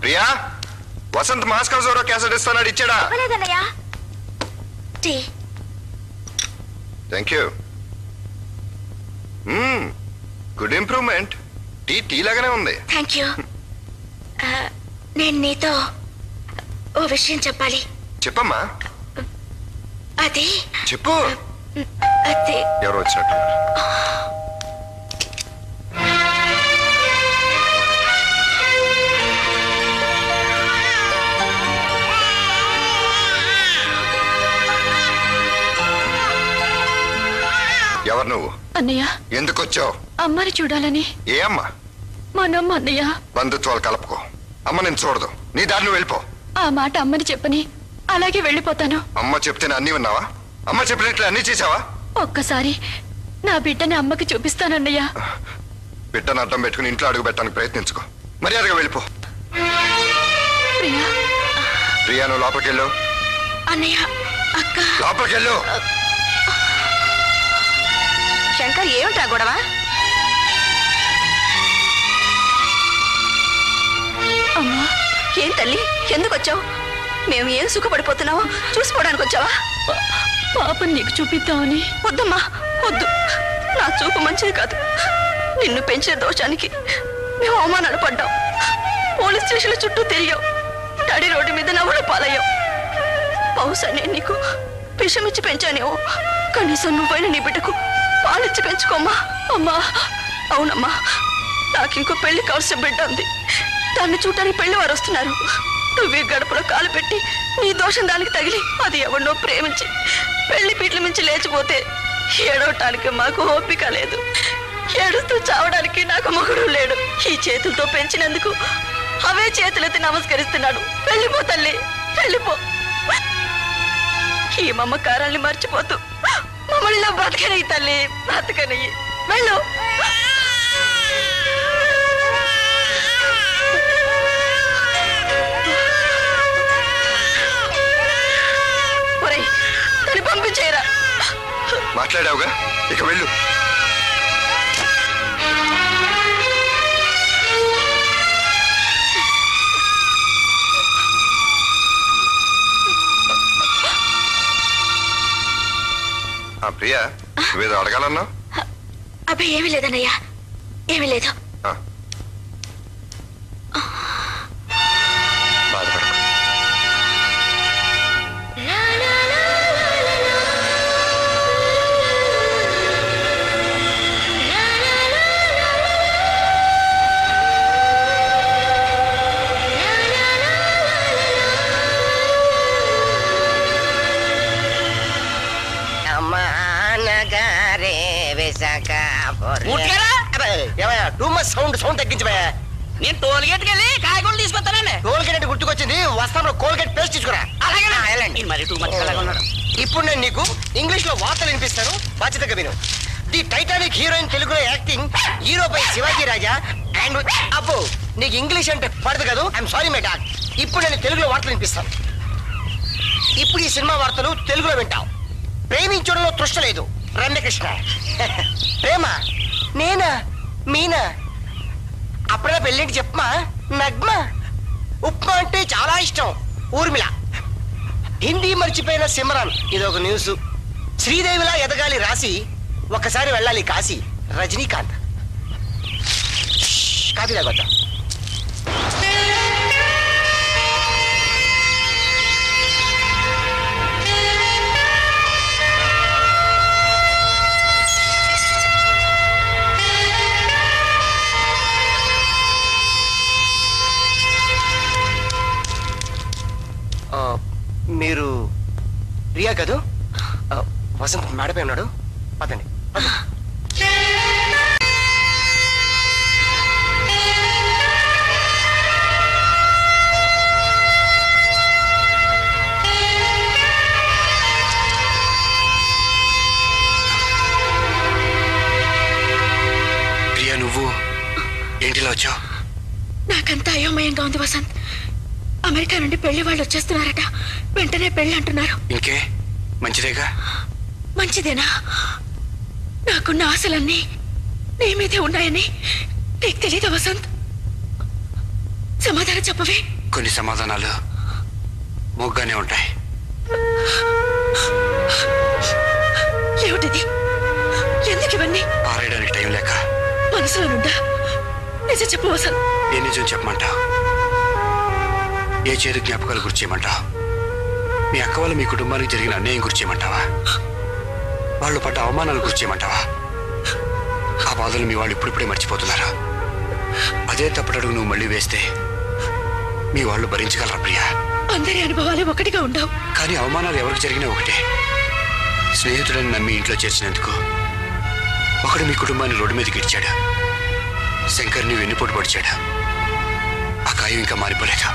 ప్రియా వసంత్ మాస్కర్ జోరో క్యాసెట్ ఇస్తానాడు ఇచ్చాడా? Tea. Thank you good improvement tea tea లాగానే ఉంది. థ్యాంక్ యూ నేను నీతో ఓ విషయం చెప్పాలి. చెప్పమ్మా. అది చెప్పు. అది ఎవరు వచ్చినట్టున్నారు. ఎవరు నువ్వు? అన్నయ్య. ఎందుకు వచ్చావు అమ్మని చూడాలని. ఏ అమ్మ? మనమ్మ అన్నయ్య. బంధుత్వాలు కలుపుకో. అమ్మ నేను చూడదు. నీ దారి నువ్వు వెళ్ళిపో. ఆ మాట అమ్మని చెప్పని అలాగే వెళ్ళిపోతాను. అమ్మ చెప్తేనే అన్ని విన్నావా? అమ్మ చెప్పినట్లు అన్ని చేసావా ఒక్కసారి నా బిడ్డని అమ్మకి చూపిస్తానన్నయ్య. బిడ్డను అడ్డం పెట్టుకుని ఇంట్లో అడుగు పెట్టడానికి ప్రయత్నించుకో. మర్యాదగా వెళ్ళిపో. ప్రియా. ప్రియా నువ్వు లోపలికి వెళ్ళు అన్నయ్య అక్క. లోపలికి శంకర్ ఏమిటా గొడవ? అమ్మా ఏం తల్లి? ఎందుకు వచ్చావు? మేము ఏం సుఖపడిపోతున్నావో చూసిపోవడానికి వచ్చావా? పాపని నీకు చూపిద్దామని. వద్దమ్మా వద్దు. నా చూపు మంచిది కాదు. నిన్ను పెంచిన దోషానికి మేము అవమానాలు పడ్డాం. పోలీస్ స్టేషన్ల చుట్టూ తిరిగాం. తడి రోడ్డు మీద నవ్వులు పాలయ్యాం. బహుశా నేను నీకు విషమిచ్చి పెంచానేమో. కనీసం నువ్వైనా నీ బిడ్డకు పాలిచ్చి పెంచుకోమ్మా. అమ్మా అవునమ్మా. నాకు ఇంకో పెళ్ళి కావాల్సిన బిడ్డ ఉంది. దాన్ని చూడటానికి పెళ్ళి వారు వస్తున్నారు. నువ్వే గడపలో కాలు పెట్టి నీ దోషం దానికి తగిలి అది ఎవరినో ప్రేమించి పెళ్ళి పీట్ల మించి లేచిపోతే ఏడవటానికి మాకు ఓపిక లేదు. ఏడుస్తూ చావడానికి నాకు మొగుడు లేడు. ఈ చేతులతో పెంచినందుకు అవే చేతులెత్తి నమస్కరిస్తున్నాడు. వెళ్ళిపో తల్లి వెళ్ళిపో. ఈ మమ్మకారాల్ని మర్చిపోతూ మమ్మల్ని నా బ్రతకనయ్యి తల్లి బ్రతకనయ్యి. వెళ్ళు. ఒరేయ్, దాన్ని పంపించేయరా. మాట్లాడావుగా? ఇక వెళ్ళు. ప్రియా నువ్వేదో అడగాలన్నావు? అబ్బే ఏమీ లేదన్నయ్యా. ఏమీ లేదు. తగ్గించబోయా నేను టోల్ గేట్కి వెళ్ళి కాయగూరలు తీసుకొస్తానండి. కోల్గేట్ గుర్తుకొచ్చింది వస్తాంలో కోల్గేట్ పేస్ట్ తీసుకురా. అలాగే మరి టూ మచ్ అలాగా ఉన్నాడు ఇప్పుడు నేను నీకు ఇంగ్లీష్లో వార్తలు వినిపిస్తాను. బాధ్యతగా విను ది టైటానిక్ హీరోయిన్ తెలుగులో యాక్టింగ్ హీరో పై శివాజీ రాజా అండ్ అబ్బో నీకు ఇంగ్లీష్ అంటే పడదు కదా? ఐఎమ్ సారీ మై డాక్ ఇప్పుడు నేను తెలుగులో వార్తలు వినిపిస్తాను. ఇప్పుడు ఈ సినిమా వార్తలు తెలుగులో వింటావు. ప్రేమించడంలో తృష్ట లేదు. రమ్యకృష్ణ. ప్రేమ. నేనా? మీనా? అప్పుడే పెళ్ళింటి చెప్పమా? నగ్మ? ఉప్మా అంటే చాలా ఇష్టం. ఊర్మిళ. హిందీ మర్చిపోయిన సిమరాన్. ఇదొక న్యూస్ శ్రీదేవిలా ఎదగాలి రాసి ఒకసారి వెళ్ళాలి కాశీ. రజనీకాంత్. కాఫీ తాగొద్దాం? ఏంటిలా వచ్చావు నాకంతా అయోమయంగా ఉంది వసంత్. అమెరికా నుండి పెళ్ళి వాళ్ళు వచ్చేస్తున్నారట. వెంటనే పెళ్ళి అంటున్నారు. ఇంకే? మంచిదేగా? మంచిదేనా? నాకున్న ఆశలన్నీ నీ మీదే ఉన్నాయని నీకు తెలీదా వసంత్? సమాధానం చెప్పవే. కొన్ని సమాధానాలు మొగ్గానే ఉంటాయి. ఏమిటిది? ఎందుకు ఇవన్నీ చెప్పు వసంత్ ఏ నిజం చెప్పమంటావు? ఏ చేదు జ్ఞాపకాలు గురించి చేయమంటావు? మీ అక్క వల్ల మీ కుటుంబానికి జరిగిన అన్యాయం గురించి చేయమంటావా? వాళ్ళు పడ్డ అవమానాల గురించి చేయమంటావా? ఆ బాధలు మీ వాళ్ళు ఇప్పుడిప్పుడే మర్చిపోతున్నారు? అదే తప్పటడుగు నువ్వు మళ్ళీ వేస్తే మీ వాళ్ళు భరించగలరా ప్రియా? అందరి అనుభవాలు ఒకటిగా ఉండవు. కానీ అవమానాలు ఎవరికి జరిగినా ఒకటే. స్నేహితుడని నమ్మి ఇంట్లో చేర్చినందుకు ఒకడు మీ కుటుంబాన్ని రోడ్డు మీదకి ఇచ్చాడు శంకర్ని వెన్నుపోటు పొడిచాడు. ఆ కాయం ఇంకా మారిపోలేదు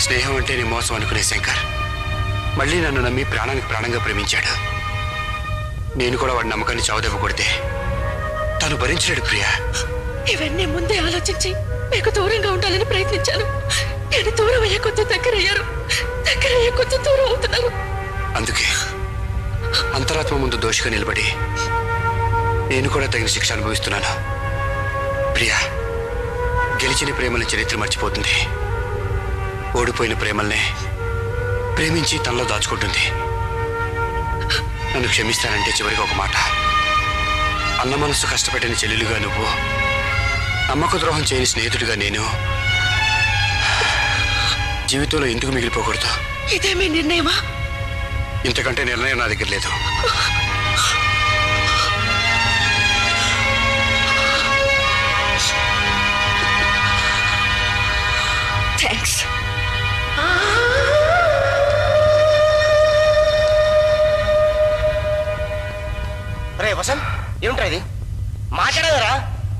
స్నేహం అంటే నీ మోసం అనుకునే శంకర్. మళ్ళీ నన్ను నమ్మి ప్రాణానికి ప్రాణంగా ప్రేమించాడు. నేను కూడా వాడి నమ్మకాన్ని చావుదెబ్బ కొడితే తను భరించలేడు ప్రియా. ఇవన్నీ ముందే ఆలోచించి మీకు దూరంగా ఉండాలని ప్రయత్నించాను. నేను దూరం అయ్యే కొద్ది దగ్గర అయ్యారు దగ్గర అయ్యే కొద్ది దూరం అవుతున్నారు. అందుకే అంతరాత్మ ముందు దోషిగా నిలబడి నేను కూడా తగిన శిక్ష అనుభవిస్తున్నాను. ప్రియా గెలిచిన ప్రేమల చరిత్ర మర్చిపోతుంది. ఓడిపోయిన ప్రేమల్నే ప్రేమించి తనలో దాచుకుంటుంది. నన్ను క్షమిస్తానంటే చివరికి ఒక మాట. అన్న మనసు కష్టపెట్టిన చెల్లెలుగా నువ్వు నమ్మక ద్రోహం చేయని స్నేహితుడిగా నేను జీవితంలో ఎందుకు మిగిలిపోకూడదు? నిర్ణయమా? ఇంతకంటే నిర్ణయం నా దగ్గర లేదు. రే వసంత్ ఏమిట్రా ఇది? మాట్లాడదరా.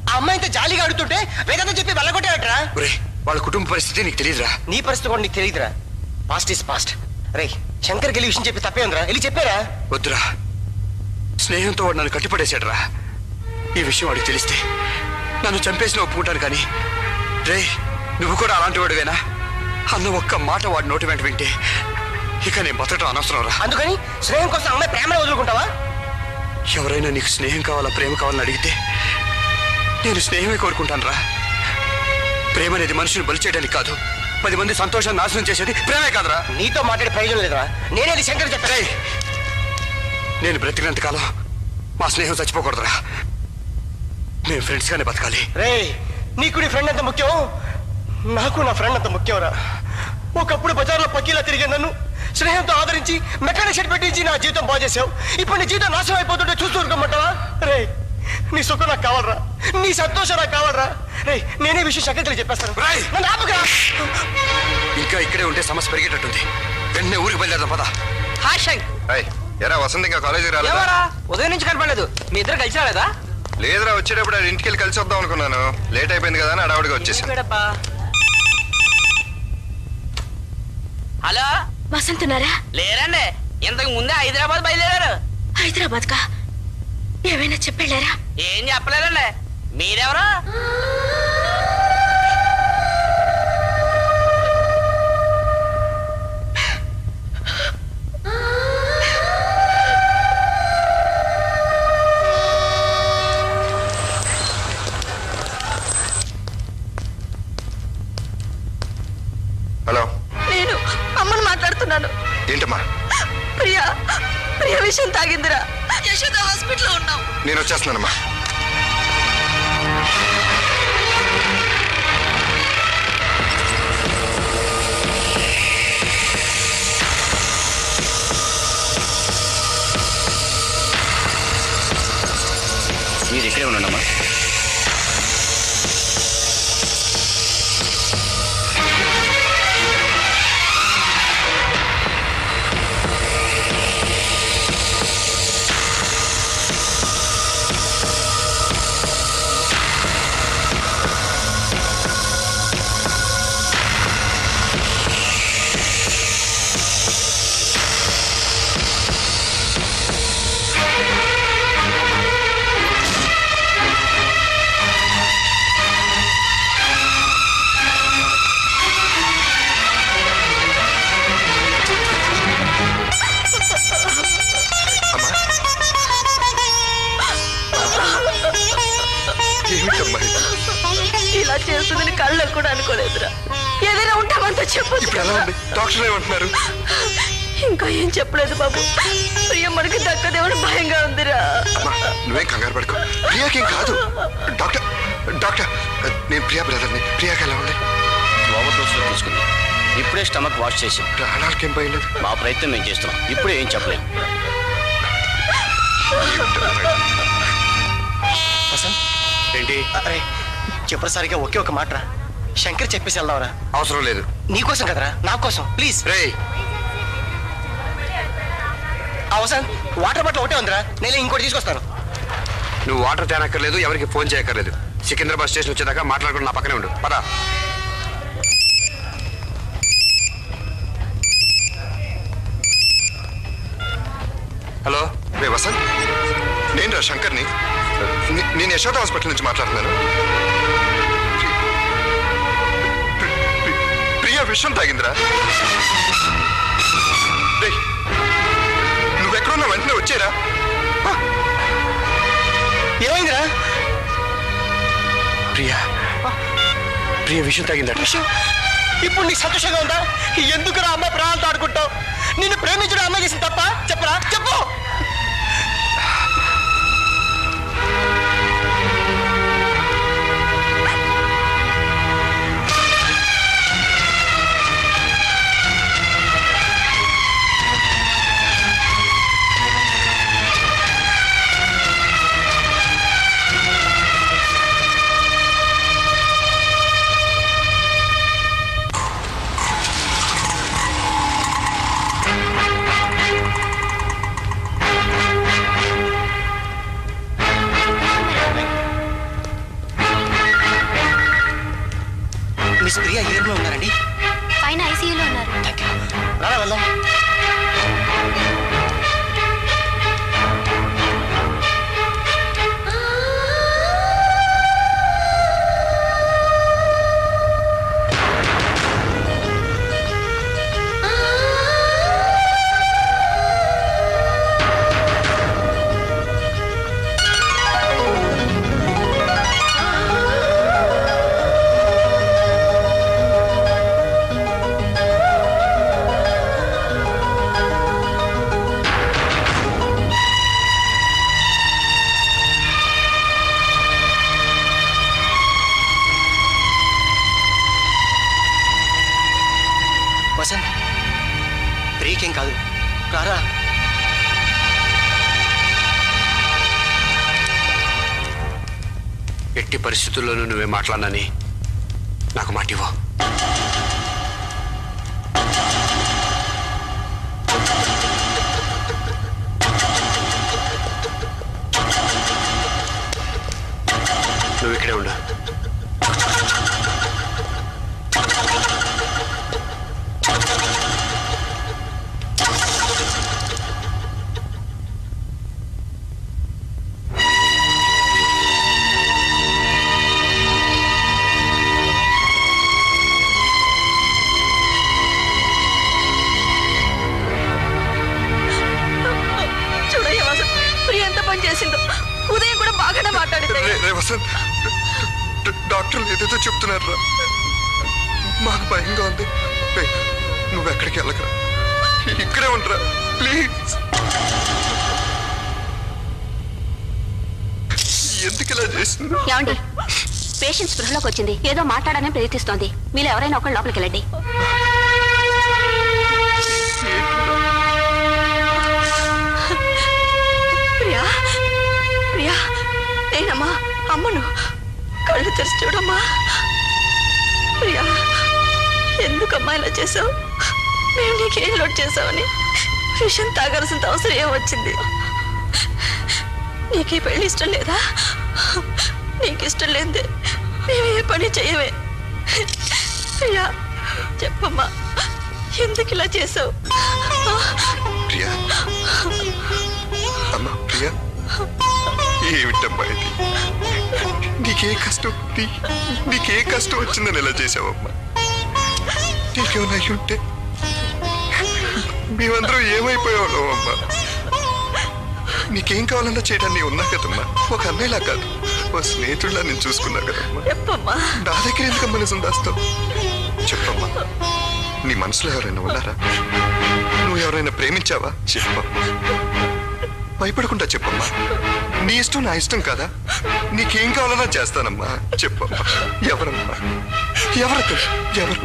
ఆ అమ్మాయితో జాలీగా అడుగుతుంటే వేదంతో చెప్పి వెళ్ళగొట్టాడట్రా ఒరే వాళ్ళ కుటుంబ పరిస్థితి నీకు తెలియదురా నీ పరిస్థితి కూడా నీకు తెలియదురా పాస్ట్ ఇస్ పాస్ట్ రే శంకర్ గెలి విషయం చెప్పి తప్పే ఉందిరా వెళ్ళి చెప్పారా. వద్దురా. స్నేహంతో వాడు నన్ను కట్టిపడేశాడురా. ఈ విషయం వాడికి తెలిస్తే నన్ను చంపేసిన ఒప్పుకుంటాను కానీ రే నువ్వు కూడా అలాంటి వాడివేనా? అన్న ఒక్క మాట వాడి నోటి వెంట వింటే ఇక నేను బతకటం అనవసరం రా అందుకని స్నేహం కోసం అమ్మాయి ప్రేమను వదులుకుంటావా? ఎవరైనా నీకు స్నేహం కావాలా ప్రేమ కావాలని అడిగితే నేను స్నేహమే కోరుకుంటాను రా ప్రేమ అనేది మనుషుని బలి చేయడానికి కాదు. పది మంది సంతోషాన్ని నాశనం చేసేది ప్రేమే కాదురా. నీతో మాట్లాడే ప్రయోజనం లేదురా. నేనే వెళ్ళి శంకర్ చెప్పారా నేను బ్రతికినంత కాలం మా స్నేహం చచ్చిపోకూడదురా. మేము ఫ్రెండ్స్గానే బతకాలి. రే నీకు నీ ఫ్రెండ్ అంత ముఖ్యం? నాకు నా ఫ్రెండ్ అంత ముఖ్యంరా. ఒకప్పుడు బజార్లో పక్కీలా తిరిగే నన్ను స్నేహంతో ఆదరించి మెకానిక్ షెడ్ పెట్టించి నా జీవితం బాగు చేసావు ఇప్పుడు నీ జీవితం నాశనం అయిపోతుంటే చూస్తూ ఊరుకోమంటావా రే నీ సుఖం నాకు కావాలరా. నీ సంతోషం నాకు కావాలరా. రే నేనే విషయం శంకర్కి చెప్పేస్తాను. రేయ్! నన్ను ఆపుకురా. ఇంకా ఇక్కడే ఉంటే సమస్య పెరిగేటట్టుంది. వెంటనే ఊరికి బయలుదేరదాం పద. హాయ్ శంక్ అయ్ ఎరా వసంత్ ఇంకా కాలేజీకి రాలేదా? ఎవరా? ఉదయం నుంచి కనపడలేదు. మీ ఇద్దరు కలిసి రాలేదా? లేదురా వచ్చేటప్పుడు ఆడ ఇంటికి వెళ్ళి కలిసి వద్దాం అనుకున్నాను. లేట్ అయిపోయింది కదా అని అడావుడిగా వచ్చేసాను. వీడబ్బా. హలో? వసంతున్నారా? లేరండి. ఇంతకు ముందే హైదరాబాద్ బయలుదేరారు. హైదరాబాద్ కా ఏమైనా చెప్పెళ్ళారా? ఏం చెప్పలేదండి. మీరెవరు? మీరు ఇక్కడే ఉండండమ్మా. ఎలా ఉంది? డాక్టర్ ఏమంటున్నారు? ఇంకా ఏం చెప్పలేదు బాబు. ప్రియ మనకి దక్కదేమని భయంగా ఉందిరా. అమ్మా నువ్వేం కంగారు పడుకో. ప్రియాకేం కాదు. డాక్టర్ డాక్టర్ నేను ప్రియా బ్రదర్ని. ప్రియాకి ఎలా ఉంది? ఓవర్ డోస్లో తీసుకుంది. ఇప్పుడే స్టమక్ వాష్ చేసాం ప్రాణాలకేం పోయలేదు మా ప్రయత్నం మేము చేస్తున్నాం. ఇప్పుడే ఏం చెప్పలేం. వసంత్ ఏంటి? అరే చివరిసారిగా ఒకే ఒక మాట రా శంకర్ చెప్పేసి వెళ్దాంరా. అవసరం లేదు. నీకోసం కదరా? నా కోసం. ప్లీజ్ రే వసంత్ వాటర్ బాటిల్ ఒకటే ఉందిరా. నేను ఇంకోటి తీసుకొస్తాను. నువ్వు వాటర్ తేనక్కర్లేదు ఎవరికి ఫోన్ చేయక్కర్లేదు. సికింద్రాబాద్ స్టేషన్ వచ్చేదాకా మాట్లాడుకుని నా పక్కనే ఉండు. పద. హలో. రే వసంత్. నేను రా శంకర్ని నేను యశోద హాస్పిటల్ నుంచి మాట్లాడుతున్నాను. విషయం తాగిందిరా. నువ్వెక్కడున్నా వెంటనే వచ్చేరా. ఏమైందిరా? ప్రియా ప్రియ విషయం తగిందట విషయం ఇప్పుడు నీకు సంతోషంగా ఉందా? ఎందుకు రా అమ్మాయి ప్రాణాలతో ఆడుకుంటావు? నిన్ను ప్రేమించడం అమ్మాయి చేసింది తప్ప? చెప్పరా? చెప్పు! పైన ఐసీయూలో ఉన్నారు థ్యాంక్ యూ రారా వెళ్దాం పరిస్థితుల్లోనూ నువ్వే మాట్లాడనని నాకు మాట నువ్వు ఇక్కడే ఉండు. మాకు భయంగా ఉంది. రే నువ్వు ఎక్కడికి వెళ్ళకరా. ఇక్కడే ఉండరా ప్లీజ్. ఎందుకు ఇలా చేసింది ఏమండి? పేషెంట్ స్పృహలోకి వచ్చింది. ఏదో మాట్లాడాలని ప్రయత్నిస్తోంది. మీరు ఎవరైనా ఒకళ్ళు లోపలికి వెళ్ళండి. ప్రియా ప్రియా నేనమ్మా అమ్మను. కళ్ళు తెరిచి చూడమ్మా. ప్రియా. ఎందుకమ్మా ఇలా చేసావు? మేము నీకేం లోడ్ చేసావని విషయం తాగాల్సిన అవసరం ఏమొచ్చింది? నీకు ఈ పెళ్ళి ఇష్టం లేదా? నీకు ఇష్టం లేదే మేము ఏ పని చేయమే. ప్రియా చెప్పమ్మా ఎందుకు ఇలా చేసావు? ప్రియా అమ్మా ప్రియా ఏమిటమ్మా ఇది? నీకే కష్టం నీకే కష్టం వచ్చిందని ఇలా చేసావమ్మా? నీకేమైనా ఉంటే. మేమందరం ఏమైపోయావు అమ్మా? నీకేం కావాలన్నా చేయడానికి ఉన్నా కదమ్మా. ఒక అన్నయ్యలా కాదు. ఓ స్నేహితుడిలా నేను చూసుకున్నా కదమ్మా. నా దగ్గర ఎందుకు మనసు దాస్తావు? చెప్పమ్మా. నీ మనసులో ఎవరైనా ఉన్నారా? నువ్వు ఎవరైనా ప్రేమించావా? చెప్పమ్మా. భయపడకుండా చెప్పమ్మా. నీ ఇష్టం నా ఇష్టం కదా? నీకేం కావాలన్నా చేస్తానమ్మా. చెప్పమ్మా. ఎవరమ్మా? ఎవరు ఎవరు?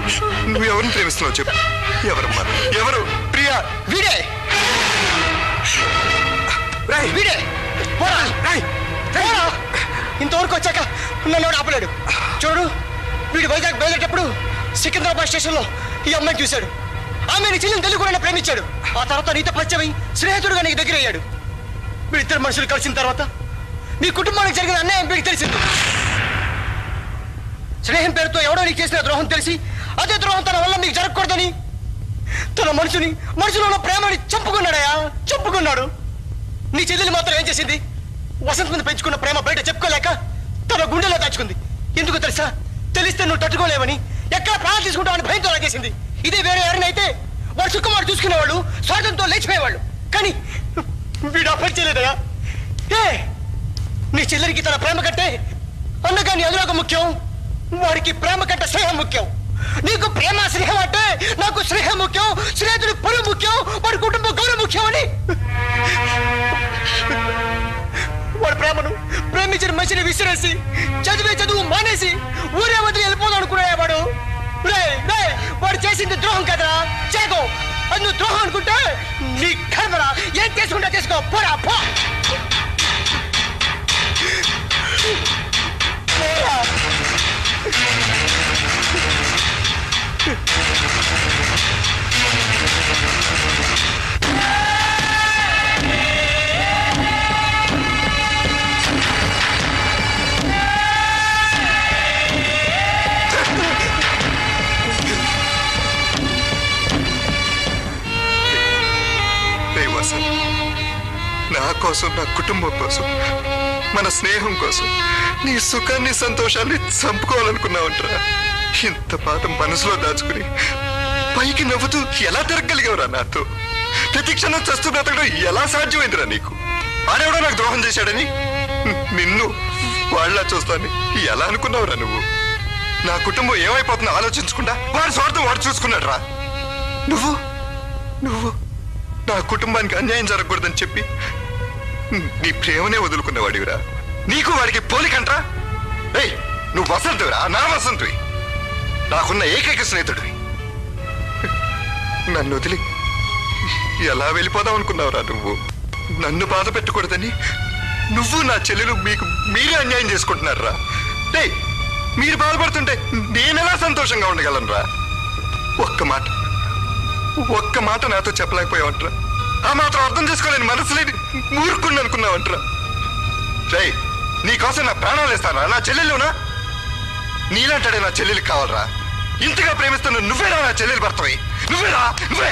నువ్వు ఎవరిని ప్రేమిస్తున్నావు చెప్పు. ఎవరమ్మా? ఎవరు? ప్రియా వీడే! వీడే! పోరా ఇంతవరకు వచ్చాక నన్ను ఎవడు ఆపలేడు. చూడు వీడు వైజాగ్ బయలుదేటప్పుడు సికింద్రాబాద్ స్టేషన్లో ఈ అమ్మాయిని చూశాడు. ఆమె నీ చెల్లిని తెలుగు కూడా ప్రేమించాడు. ఆ తర్వాత నీతో పరిచయమై స్నేహితుడుగా నీకు దగ్గర మీ ఇద్దరు మనుషులు కలిసిన తర్వాత మీ కుటుంబానికి జరిగిన అన్యాయం మీకు తెలిసింది. స్నేహం పేరుతో ఎవడో నీకు చేసిన ద్రోహం తెలిసి అదే ద్రోహం తన వల్ల మీకు జరగకూడదని తన మనుషుని మనుషులు ఉన్న ప్రేమని చంపుకున్నాడయా చంపుకున్నాడు. నీ చెల్లెలు మాత్రం ఏం చేసింది? వసంత్ మీద పెంచుకున్న ప్రేమ బయట చెప్పుకోలేక తన గుండెలో దాచుకుంది. ఎందుకు తెలుసా? తెలిస్తే నువ్వు తట్టుకోలేవని ఎక్కడ ప్రాణాలు తీసుకుంటావని భయంతో లాగేసింది. ఇదే వేరే ఎవరినైతే వాడు సుఖమాడు చూసుకునేవాళ్ళు స్వార్థంతో లేచిపోయేవాళ్ళు. కానీ వీడు ఆ చేయలేదయా ఏ నీ చెల్లెలికి తన ప్రేమ కట్టే అన్నగా నీ ముఖ్యం వాడికి ప్రేమ కట్ట స్నేహం ముఖ్యం. నీకు ప్రేమ స్నేహం అంటే నాకు స్నేహం ముఖ్యం స్నేహితుడి పరువు ముఖ్యం వాడి కుటుంబ గౌరవం ముఖ్యం అని. వాడి ప్రేమను ప్రేమించిన మనిషిని విసిరేసి చదివే చదువు మానేసి ఊరే వదిలి వెళ్ళిపోదాం అనుకున్నాయా వాడు? వాడు చేసింది ద్రోహం కదరా. చేకో. అది నువ్వు ద్రోహం అనుకుంటే నీ కర్మరా? ఏం చేసుకుంటా చేసుకో. పోరా పో. కోసం నా కుటుంబం కోసం మన స్నేహం కోసం నీ సుఖాన్ని సంతోషాన్ని చంపుకోవాలనుకున్నావంటరా. ఇంత బాధ మనసులో దాచుకుని పైకి నవ్వుతూ ఎలా తిరగలిగావురా నాతో? ప్రతి క్షణం చస్తూ బ్రతకడం ఎలా సాధ్యమైందిరా నీకు? ఆడెవడో నాకు ద్రోహం చేశాడని? నిన్ను వాళ్ళ చూస్తాను ఎలా అనుకున్నావురా నువ్వు? నా కుటుంబం ఏమైపోతుందో ఆలోచించకుండా వాడి స్వార్థం వాడు చూసుకున్నాడు రా నువ్వు నువ్వు నా కుటుంబానికి అన్యాయం జరగకూడదని చెప్పి నీ ప్రేమనే వదులుకున్నవాడివిరా. నీకు వాడికి పోలికంట్రా ఏయ్ నువ్వు వసంతురా నా వసంతువి. నాకున్న ఏకైక స్నేహితుడివి. నన్ను వదిలి ఎలా వెళ్ళిపోదాం అనుకున్నావురా నువ్వు? నన్ను బాధ పెట్టకూడదని నువ్వు నా చెల్లెలు మీకు మీరే అన్యాయం చేసుకుంటున్నారా? డే మీరు బాధపడుతుంటే నేనెలా సంతోషంగా ఉండగలను రా ఒక్క మాట ఒక్క మాట నాతో చెప్పలేకపోయావంటరా? ఆ మాత్రం అర్థం చేసుకోలేని మనసులేని ఊరుకుని అనుకున్నావంటరా. రై నీకోసం నా ప్రాణాలు ఇస్తానా నా చెల్లెలునా నీలాంటాడే నా చెల్లెలికి కావాలరా. ఇంతగా ప్రేమిస్తున్న నువ్వేరా నా చెల్లెలు భర్తవి? నువ్వేరా? నువ్వే!